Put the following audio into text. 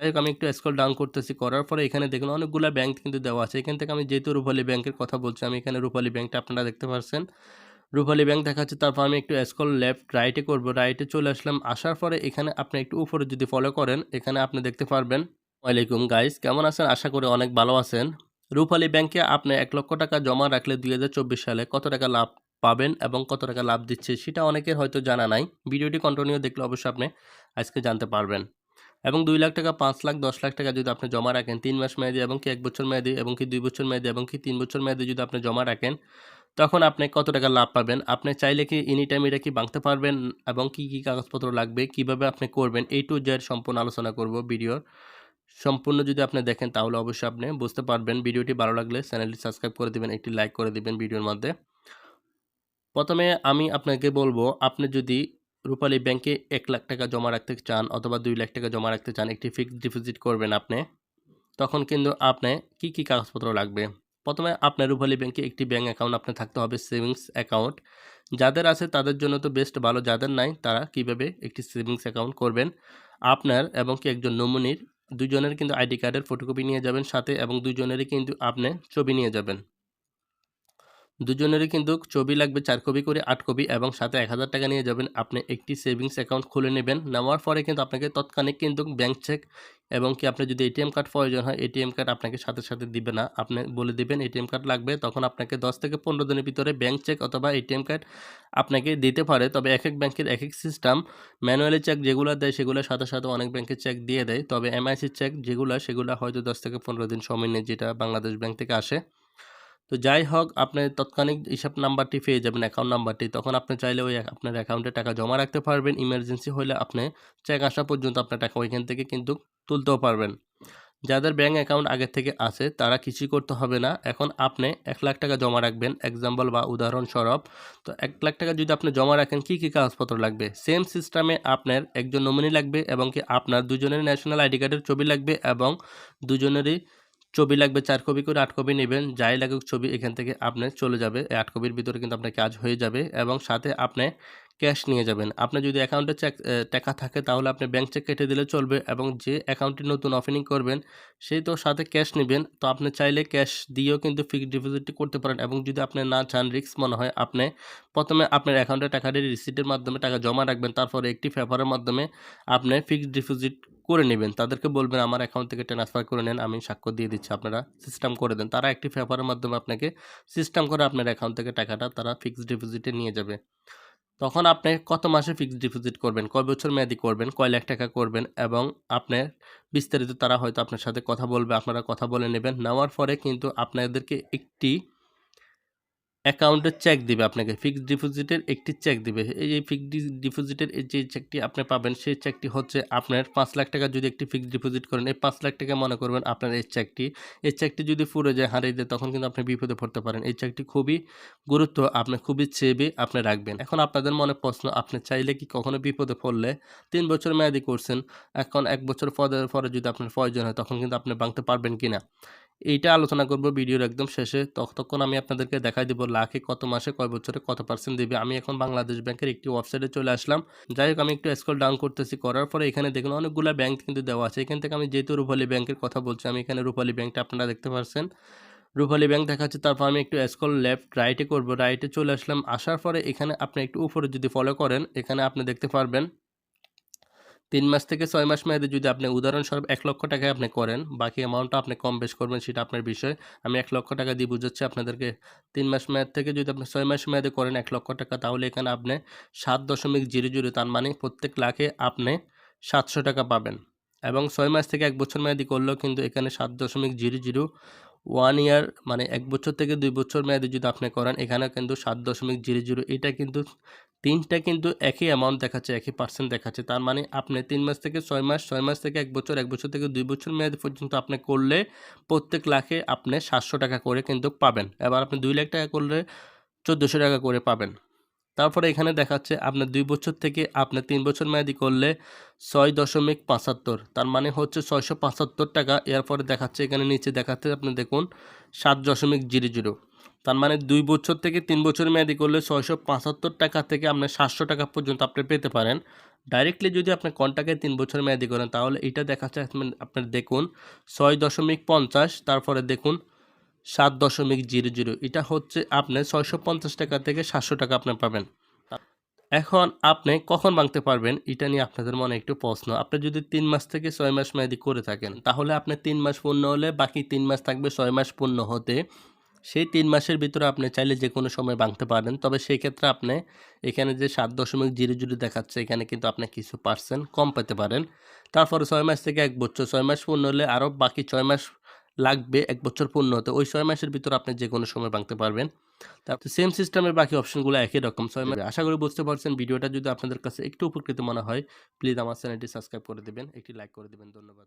যাই হোক আমি একটু স্ক্রল ডাউন করতেছি, করার পরে এখানে দেখুন অনেকগুলো ব্যাংক কিন্তু দেওয়া আছে। এখান থেকে আমি যেহেতু রূপালী ব্যাংকের কথা বলছি, আমি এখানে রূপালী ব্যাংকটা আপনারা দেখতে পাচ্ছেন রূপালী ব্যাংক দেখাচ্ছে তারপর আমি একটু স্ক্রল লেফট রাইটে করব। রাইটে চলে আসলাম, আসার পরে এখানে আপনি একটু উপরে যদি ফলো করেন, এখানে আপনি দেখতে পারবেন, ওয়ালাইকুম গাইস কেমন আছেন? আশা করি অনেক ভালো আছেন। রূপালী ব্যাংকে আপনি এক লক্ষ টাকা জমা রাখলে দুই হাজার চব্বিশ সালে কত টাকা লাভ পাবেন এবং কত টাকা লাভ দিচ্ছে, সেটা অনেকের হয়তো জানা নাই। ভিডিওটি কন্টিনিউ দেখলে অবশ্যই আপনি আজকে জানতে পারবেন। এবং দুই লাখ টাকা, পাঁচ লাখ, দশ লাখ টাকা যদি আপনি জমা রাখেন, তিন মাস মেয়াদি এবং কি এক বছর মেয়াদি এবং কি দুই বছর মেয়াদি এবং কি তিন বছর মেয়াদি যদি আপনি জমা রাখেন, তখন আপনি কত টাকা লাভ পাবেন? আপনি চাইলে কি এনি টাইম এটা কি ভাঙতে পারবেন এবং কি কি কাগজপত্র লাগবে? কীভাবে আপনি করবেন? এই টু জেড সম্পূর্ণ আলোচনা করব ভিডিওর। সম্পূর্ণ যদি আপনি দেখেন, তাহলে অবশ্যই আপনি বুঝতে পারবেন। ভিডিওটি ভালো লাগলে চ্যানেলটি সাবস্ক্রাইব করে দেবেন, একটি লাইক করে দিবেন ভিডিওর মধ্যে। প্রথমে আমি আপনাকে বলব, আপনি যদি রূপালী ব্যাংকে এক লাখ টাকা জমা রাখতে চান অথবা দুই লাখ টাকা জমা রাখতে চান একটি ফিক্সড ডিপোজিট করবেন আপনি, তখন কিন্তু আপনি কি কি কাগজপত্র লাগবে? প্রথমে আপনার রূপালী ব্যাংকে একটি ব্যাংক অ্যাকাউন্ট আপনার থাকতে হবে সেভিংস অ্যাকাউন্ট যাদের আছে তাদের জন্য তো বেস্ট ভালো, যাদের নাই তারা কীভাবে একটি সেভিংস অ্যাকাউন্ট করবেন? আপনার এবং কি একজন নমুনির দুজনের কিন্তু আইডি কার্ডের ফটোকপি নিয়ে যাবেন সাথে এবং দুজনেরই কিন্তু আপনি ছবি নিয়ে যাবেন। দুজনেরই কিন্তু ছবি লাগবে চার কপি করে আট কপি এবং সাথে এক হাজার টাকা নিয়ে যাবেন আপনি একটি সেভিংস অ্যাকাউন্ট খুলে নেবেন। নেওয়ার পরে কিন্তু আপনাকে তৎক্ষণিক কিন্তু ব্যাংক চেক এবং কি আপনার যদি এটিএম কার্ড প্রয়োজন হয়, এটিএম কার্ড আপনাকে সাথে সাথে দিবে না। আপনি বলে দিবেন, এটিএম কার্ড লাগবে। তখন আপনাকে দশ থেকে পনেরো দিনের ভিতরে ব্যাংক চেক অথবা এটিএম কার্ড আপনাকে দিতে পারে। তবে এক এক ব্যাংকের এক এক সিস্টেম, ম্যানুয়ালি চেক যেগুলো দেয় সেগুলোর সাথে সাথে অনেক ব্যাংকে চেক দিয়ে দেয়। তবে এমআইসি চেক যেগুলো, সেগুলো হয়তো দশ থেকে পনেরো দিন সময় নেই যেটা বাংলাদেশ ব্যাংক থেকে আসে। তো যাই হোক, আপনি তৎক্ষণিক হিসাব নাম্বারটি পেয়ে যাবেন অ্যাকাউন্ট নাম্বারটি। তখন আপনি চাইলে ওই আপনার অ্যাকাউন্টে টাকা জমা রাখতে পারবেন। ইমার্জেন্সি হলে আপনি চেক আসা পর্যন্ত আপনার টাকা ওইখান থেকে কিন্তু তুলতেও পারবেন। যাদের ব্যাঙ্ক অ্যাকাউন্ট আগে থেকে আছে, তারা কিছুই করতে হবে না। এখন আপনি এক লাখ টাকা জমা রাখবেন এক্সাম্পল বা উদাহরণস্বরূপ তো এক লাখ টাকা যদি আপনি জমা রাখেন, কী কী কাগজপত্র লাগবে? সেম সিস্টেমে আপনার একজন নমিনি লাগবে এবং কি আপনার দুজনের ন্যাশনাল আইডি কার্ডের ছবি লাগবে এবং দুজনেরই ছবি লাগবে চার কপি করে আট কপি নেবেন, যাই লাগুক ছবি এখান থেকে আপনার চলে যাবে। আট কপির ভিতরে কিন্তু আপনার কাজ হয়ে যাবে এবং সাথে আপনি ক্যাশ নিয়ে যাবেন। আপনার যদি অ্যাকাউন্টে চেক টাকা থাকে তাহলে আপনি ব্যাংক চেক কেটে দিলে চলবে এবং যে অ্যাকাউন্টটি নতুন ওপেনিং করবেন সেই তো সাথে ক্যাশ নেবেন। তো আপনি চাইলে ক্যাশ দিয়েও কিন্তু ফিক্সড ডিপোজিটটি করতে পারেন এবং যদি আপনি না চান রিস্ক মনে হয় আপনি প্রথমে আপনার অ্যাকাউন্টে টাকাটি রিসিটের মাধ্যমে টাকা জমা রাখবেন, তারপরে একটি পেপারের মাধ্যমে আপনি ফিক্সড ডিপোজিট করে নেবেন। তাদেরকে বলবেন, আমার অ্যাকাউন্ট থেকে ট্রান্সফার করে নেন, আমি স্বাক্ষর দিয়ে দিচ্ছি, আপনারা সিস্টেম করে দেন। তারা একটি পেপারের মাধ্যমে আপনাকে সিস্টেম করে আপনার অ্যাকাউন্ট থেকে টাকাটা তারা ফিক্সড ডিপোজিটে নিয়ে যাবে। তখন আপনি কত মাসে ফিক্সড ডিপোজিট করবেন? কয় বছর মেয়াদি করবেন? কয় লাখ টাকা করবেন? এবং আপনার বিস্তারিত তারা হয়তো আপনার সাথে কথা বলবে, আপনারা কথা বলে নেবেন। নেওয়ার পরে কিন্তু আপনাদেরকে একটি অ্যাকাউন্টের চেক দিবে আপনাকে। ফিক্সড ডিপোজিটের একটি চেক দিবে। এই যে ফিক্সড ডিপোজিটের যে চেকটি আপনি পাবেন, সেই চেকটি হচ্ছে আপনার পাঁচ লাখ টাকা যদি একটি ফিক্সড ডিপোজিট করেন, এই পাঁচ লাখ টাকা মনে করবেন আপনার এই চেকটি এই চেকটি যদি ফুরে যায়, হারিয়ে যায়, তখন কিন্তু আপনি বিপদে পড়তে পারেন। এই চেকটি খুবই গুরুত্ব, আপনি খুবই চেবে আপনি রাখবেন। এখন আপনাদের মনে প্রশ্ন, আপনি চাইলে কি কখনো বিপদে পড়লে তিন বছর মেয়াদি করছেন, এখন এক বছর পরে পরে যদি আপনার প্রয়োজন হয়, তখন কিন্তু আপনি ভাঙতে পারবেন কি না এইটা আলোচনা করব ভিডিওর একদম শেষে। ততক্ষণ আমি আপনাদেরকে দেখাই দেবো লাখে কত মাসে কয় বছরে কত পার্সেন্ট দেবে। আমি এখন বাংলাদেশ ব্যাংকের একটি ওয়েবসাইটে চলে আসলাম। যাই হোক, আমি একটু স্ক্রল ডাউন করতেছি। করার পরে এখানে দেখুন অনেকগুলো ব্যাংক কিন্তু দেওয়া আছে। এখান থেকে আমি যেহেতু রূপালী ব্যাংকের কথা বলছি, আমি এখানে রূপালী ব্যাংকটা আপনারা দেখতে পাচ্ছেন রূপালী ব্যাংক দেখাচ্ছে তারপর আমি একটু স্ক্রল লেফট রাইটে করব। রাইটে চলে আসলাম। আসার পরে এখানে আপনি একটু উপরে যদি ফলো করেন, এখানে আপনি দেখতে পারবেন তিন মাস থেকে ছয় মাস মেয়াদে যদি আপনি উদাহরণস্বরূপ এক লক্ষ টাকায় আপনি করেন, বাকি অ্যামাউন্টটা আপনি কম বেশ করবেন সেটা আপনার বিষয়। আমি এক লক্ষ টাকা দিয়ে বুঝাচ্ছি আপনাদেরকে। তিন মাস মেয়াদ থেকে যদি আপনি ছয় মাস মেয়াদে করেন এক লক্ষ টাকা, তাহলে এখানে আপনি সাত দশমিক জিরো জিরো, তার মানে প্রত্যেক লাখে আপনি সাতশো টাকা পাবেন। এবং ছয় মাস থেকে এক বছর মেয়াদি করলেও কিন্তু এখানে সাত দশমিক জিরো জিরো ওয়ান ইয়ার মানে এক বছর থেকে দুই বছর মেয়াদে যদি আপনি করেন এখানে কিন্তু সাত দশমিক জিরো জিরো, এটা কিন্তু তিনটা কিন্তু একই অ্যামাউন্ট দেখাচ্ছে, একই পার্সেন্ট দেখাচ্ছে। তার মানে আপনি তিন মাস থেকে ছয় মাস ছয় মাস থেকে এক বছর এক বছর থেকে দুই বছর মেয়াদ পর্যন্ত আপনি করলে প্রত্যেক লাখে আপনি সাতশো টাকা করে কিন্তু পাবেন। এবার আপনি দুই লাখ টাকা করলে চোদ্দোশো টাকা করে পাবেন। তারপরে এখানে দেখাচ্ছে আপনার দুই বছর থেকে আপনার তিন বছর মেয়াদি করলে ছয় দশমিক পঁচাত্তর। তার মানে হচ্ছে ছয়শো পঁচাত্তর টাকা। এরপরে দেখাচ্ছে, এখানে নিচে দেখাচ্ছে, আপনি দেখুন, সাত দশমিক জিরো জিরো। তার মানে দুই বছর থেকে তিন বছর মেয়াদি করলে ছয়শো পঁচাত্তর টাকা থেকে আপনার সাতশো টাকা পর্যন্ত আপনি পেতে পারেন। ডাইরেক্টলি যদি আপনি কন্টাকে তিন বছর মেয়াদি করেন, তাহলে এটা দেখাচ্ছে আপনার দেখুন ছয় দশমিক পঞ্চাশ, তারপরে দেখুন সাত দশমিক জিরো জিরো। এটা হচ্ছে আপনি ছয়শো পঞ্চাশ টাকা থেকে সাতশো টাকা আপনি পাবেন। এখন আপনি কখন ভাঙতে পারবেন, এটা নিয়ে আপনাদের মনে একটু প্রশ্ন। আপনি যদি তিন মাস থেকে ছয় মাস মেয়াদি করে থাকেন, তাহলে আপনি তিন মাস পূর্ণ হলে বাকি তিন মাস থাকবে ছয় মাস পূর্ণ হতে। সেই তিন মাসের ভিতরে আপনি চাইলে যে কোনো সময় ভাঙতে পারেন। তবে সেই ক্ষেত্রে আপনি এখানে যে সাত দশমিক জিরো জিরো দেখাচ্ছে, এখানে কিন্তু আপনি কিছু পার্সেন্ট কম পেতে পারেন। তারপরে ছয় মাস থেকে এক বছর, ছয় মাস পূর্ণ হলে আরও বাকি ছয় মাস লাগবে এক বছর পূর্ণ হতে। ওই ছয় মাসের ভিতরে আপনি যে কোনো সময় ভাঙতে পারবেন। তারপর সেম সিস্টেমের বাকি অপশনগুলো একই রকম, ছয় মাস। আশা করি বুঝতে পারছেন ভিডিওটা। যদি আপনাদের কাছে একটু উপকৃত মনে হয় প্লিজ আমার চ্যানেলটি সাবস্ক্রাইব করে দেবেন, একটি লাইক করে দেবেন। ধন্যবাদ।